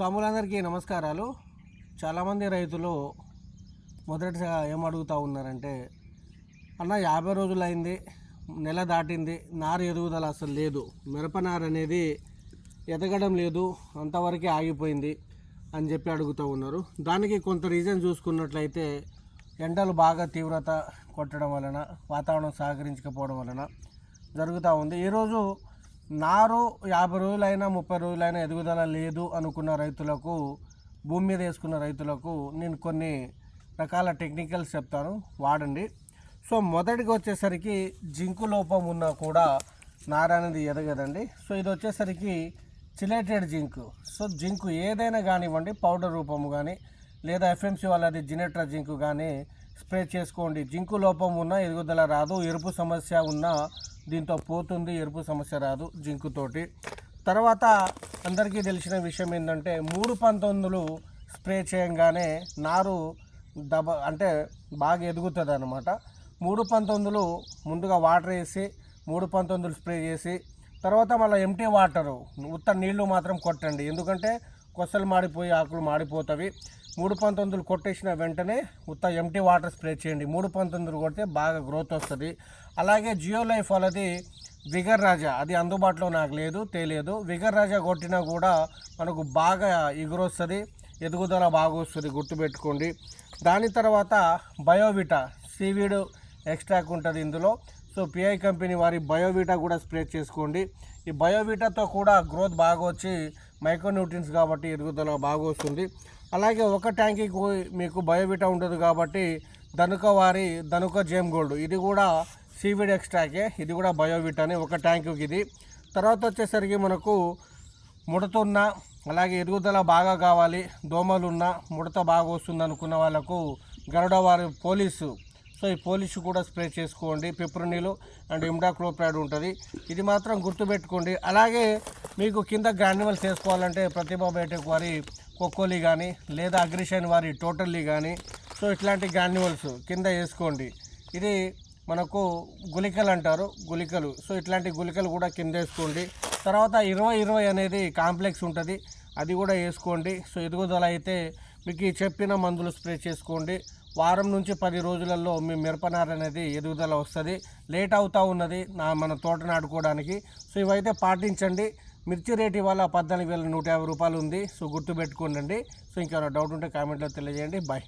స్వాములందరికీ నమస్కారాలు. చాలామంది రైతులు మొదటిగా ఏం అడుగుతూ ఉన్నారంటే అన్న యాభై రోజులు అయింది నెల దాటింది నారు ఎదుగుదల అసలు లేదు. మిరప నారు అనేది ఎదగడం లేదు అంతవరకే ఆగిపోయింది అని చెప్పి అడుగుతూ ఉన్నారు. దానికి కొంత రీజన్ చూసుకున్నట్లయితే ఎండలు బాగా తీవ్రత కొట్టడం వలన వాతావరణం సహకరించకపోవడం వలన జరుగుతూ ఉంది. ఈరోజు నారు యాభై రోజులైనా ముప్పై రోజులైనా ఎదుగుదల లేదు అనుకున్న రైతులకు భూమి మీద వేసుకున్న రైతులకు నేను కొన్ని రకాల టెక్నికల్స్ చెప్తాను వాడండి. సో మొదటిగా వచ్చేసరికి జింకు లోపం ఉన్నా కూడా నార అనేది ఎదగదండి. సో ఇది వచ్చేసరికి చిలేటెడ్ జింక్. సో జింకు ఏదైనా కానివ్వండి పౌడర్ రూపము కానీ లేదా ఎఫ్ఎంసి వాళ్ళది జినెట్రా జింకు కానీ స్ప్రే చేసుకోండి. జింకు లోపం ఉన్న ఎదుగుదల రాదు. ఎరుపు సమస్య ఉన్నా దీంతో పోతుంది. ఎరుపు సమస్య రాదు జింకుతోటి తర్వాత అందరికీ తెలిసిన విషయం ఏంటంటే మూడు పంతొమ్మిదిలు స్ప్రే చేయంగానే నారు దబ అంటే బాగా ఎదుగుతుంది అనమాట మూడు పంతొమ్మిదిలు ముందుగా వాటర్ వేసి మూడు పంతొమ్మిదిలు స్ప్రే చేసి తర్వాత మళ్ళీ ఎంటీ వాటరు ఉత్త నీళ్ళు మాత్రం కొట్టండి. ఎందుకంటే కొసలు మాడిపోయి ఆకులు మాడిపోతవి. మూడు పంతొమ్మిదిలు కొట్టేసిన వెంటనే ఉత్త ఎంటీ వాటర్ స్ప్రే చేయండి. మూడు పంతొమ్మిదిలు కొడితే బాగా గ్రోత్ వస్తుంది. అలాగే జియో లైఫ్ వాళ్ళది విగర్ రాజా. అది అందుబాటులో నాకు లేదు తెలియదు విగర్ రాజా కొట్టినా కూడా మనకు బాగా ఎగురొస్తుంది. ఎదుగుదల బాగా వస్తుంది గుర్తుపెట్టుకోండి. దాని తర్వాత బయోవిటా సీవీడ్ ఎక్స్ట్రాక్ ఉంటుంది ఇందులో. సో పిఐ కంపెనీ వారి బయోవిటా కూడా స్ప్రే చేసుకోండి. ఈ బయోవిటాతో కూడా గ్రోత్ బాగా వచ్చి మైక్రోన్యూట్రియన్స్ కాబట్టి ఎదుగుదల బాగా వస్తుంది అలాగే ఒక ట్యాంకీకి మీకు బయోబిటా ఉండదు కాబట్టి ధనుక వారి ధనుక జేమ్ గోల్డ్. ఇది కూడా సీవిడ్ ఎక్స్ట్రాకే ఇది కూడా బయోవిటానే ఒక ట్యాంకుకి ఇది. తర్వాత వచ్చేసరికి మనకు ముడతున్న అలాగే ఎదుగుదల బాగా కావాలి దోమలున్న ముడత బాగా వస్తుంది అనుకున్న వాళ్ళకు గరుడ వారి పోలీసు సో ఈ పోలిష్ కూడా స్ప్రే చేసుకోండి. పిప్రనీలు అండ్ ఇమ్డాక్లోప్యాడ్ ఉంటుంది. ఇది మాత్రం గుర్తుపెట్టుకోండి. అలాగే మీకు కింద గ్రాన్యువల్స్ వేసుకోవాలంటే ప్రతిభా బయటకు వారి కొక్కోలి కానీ లేదా అగ్రిషన్ వారి టోటల్లీ కానీ సో ఇట్లాంటి గ్రాన్యువల్స్ కింద వేసుకోండి. ఇది మనకు గుళికలు అంటారు గుళికలు. సో ఇట్లాంటి గుళికలు కూడా కింద వేసుకోండి. తర్వాత ఇరవై ఇరవై అనేది కాంప్లెక్స్ ఉంటుంది. అది కూడా వేసుకోండి. సో ఎదుగుదల అయితే మీకు ఈ చెప్పిన మందులు స్ప్రే చేసుకోండి. వారం నుంచి పది రోజులలో మీ మిరపనార అనేది ఎదుగుదల వస్తుంది. లేట్ అవుతూ ఉన్నది నా మన తోట నాటుకోవడానికి. సో ఇవైతే పాటించండి. మిర్చి రేట్ ఇవాళ పద్నాలుగు వేల నూట యాభై రూపాయలు ఉంది. సో గుర్తుపెట్టుకోండి సో ఇంకా డౌట్ ఉంటే కామెంట్లో తెలియజేయండి. బాయ్